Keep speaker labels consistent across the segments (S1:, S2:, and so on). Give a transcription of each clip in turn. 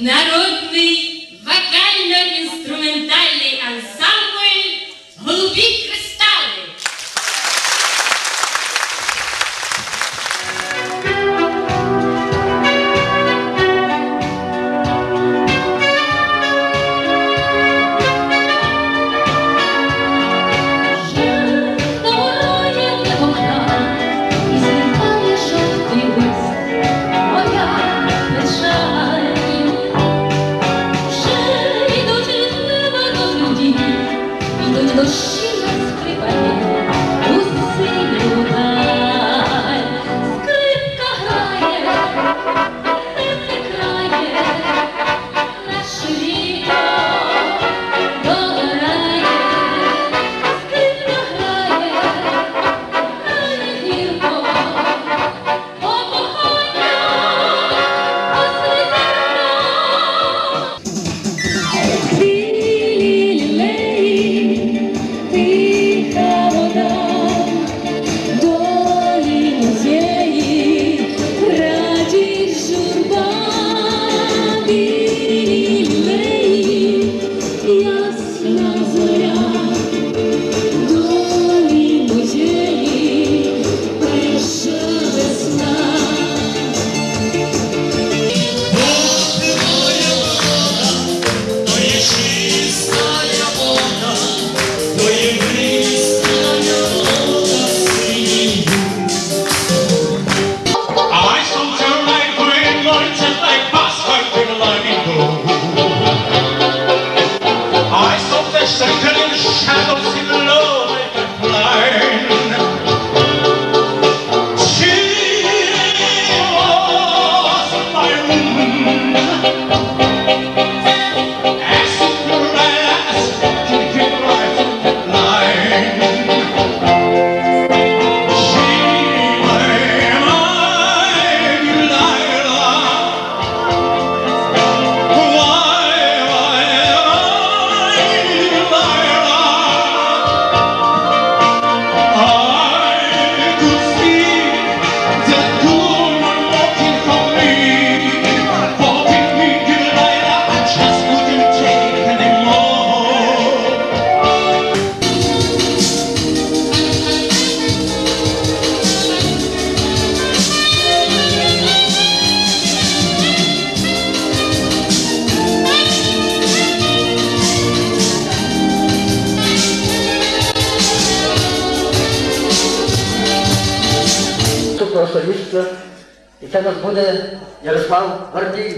S1: Народний вокально-інструментальний ансамбль голубі.
S2: просто місце. І
S3: це нас буде Ярослав Гордій.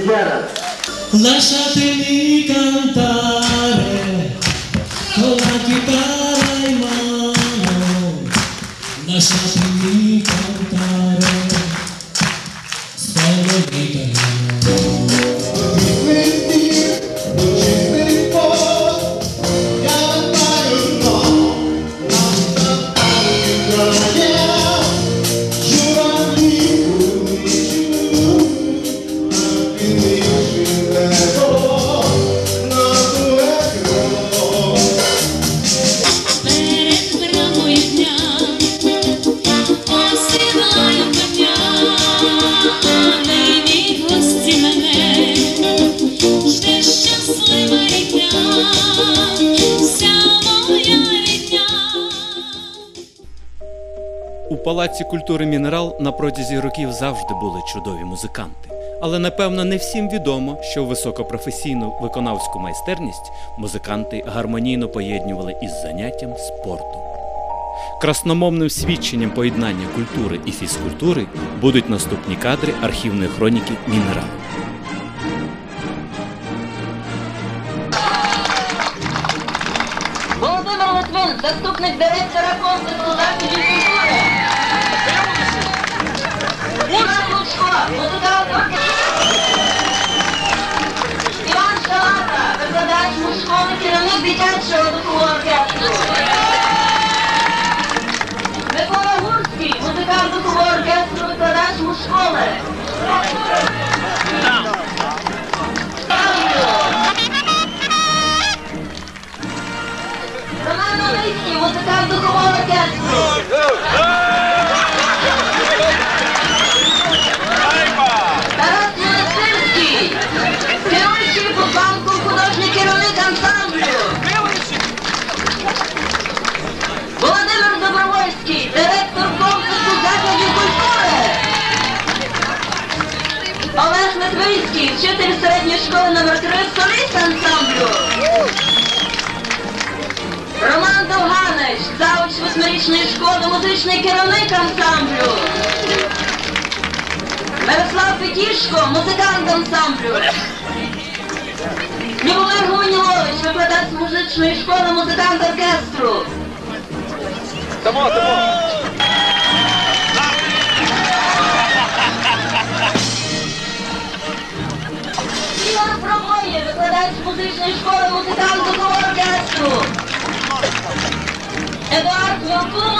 S3: Louisiana.
S4: Lasciatemi cantare
S5: Палаці культури Мінерал на протязі років завжди були чудові музиканти. Але напевно не всім відомо, що високопрофесійну виконавську майстерність музиканти гармонійно поєднували із заняттям спортом. Красномовним свідченням поєднання культури і фізкультури будуть наступні кадри архівної хроніки Мінерал.
S6: Володимир Литвин, заступник директора комплексу західної культури. Вчитель середньої школи номер 3 соліст ансамблю. Роман Довганич, завуч восьмирічної школи, музичний керівник ансамблю. Мирослав Петішко, музикант ансамблю. Любомир Гуньович, викладач музичної школи, музикант оркестру. Ігор викладач музичної школи, музикант духового оркестру. Едуард Мілкунов, директор